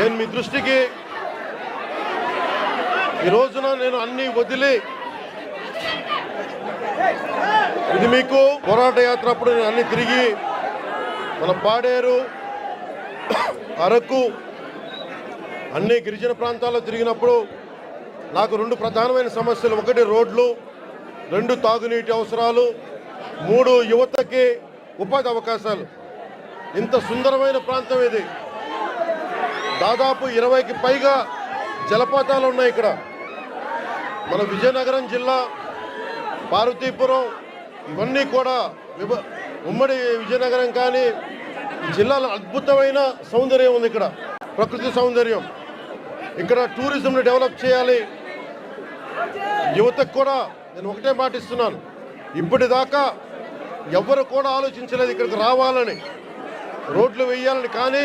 నేను మీ దృష్టికి ఈ రోజున నేను అన్ని వదిలి ఇది మీకు పోరాట యాత్ర అప్పుడు నేను అన్ని తిరిగి మన పాడేరు అరకు అన్ని గిరిజన ప్రాంతాల్లో తిరిగినప్పుడు నాకు రెండు ప్రధానమైన సమస్యలు. ఒకటి రోడ్లు రెండు తాగునీటి అవసరాలు మూడు యువతకి ఉపాధి అవకాశాలు. ఇంత సుందరమైన ప్రాంతం ఇది. దాదాపు ఇరవైకి పైగా జలపాతాలు ఉన్నాయి ఇక్కడ. మన విజయనగరం జిల్లా పార్వతీపురం ఇవన్నీ కూడా విభ ఉమ్మడి విజయనగరం కానీ జిల్లాలో అద్భుతమైన సౌందర్యం ఉంది ఇక్కడ. ప్రకృతి సౌందర్యం. ఇక్కడ టూరిజంని డెవలప్ చేయాలి. యువతకు కూడా నేను ఒకటే మాటిస్తున్నాను ఇప్పటిదాకా ఎవ్వరు కూడా ఆలోచించలేదు ఇక్కడికి రావాలని. రోడ్లు వేయాలని కానీ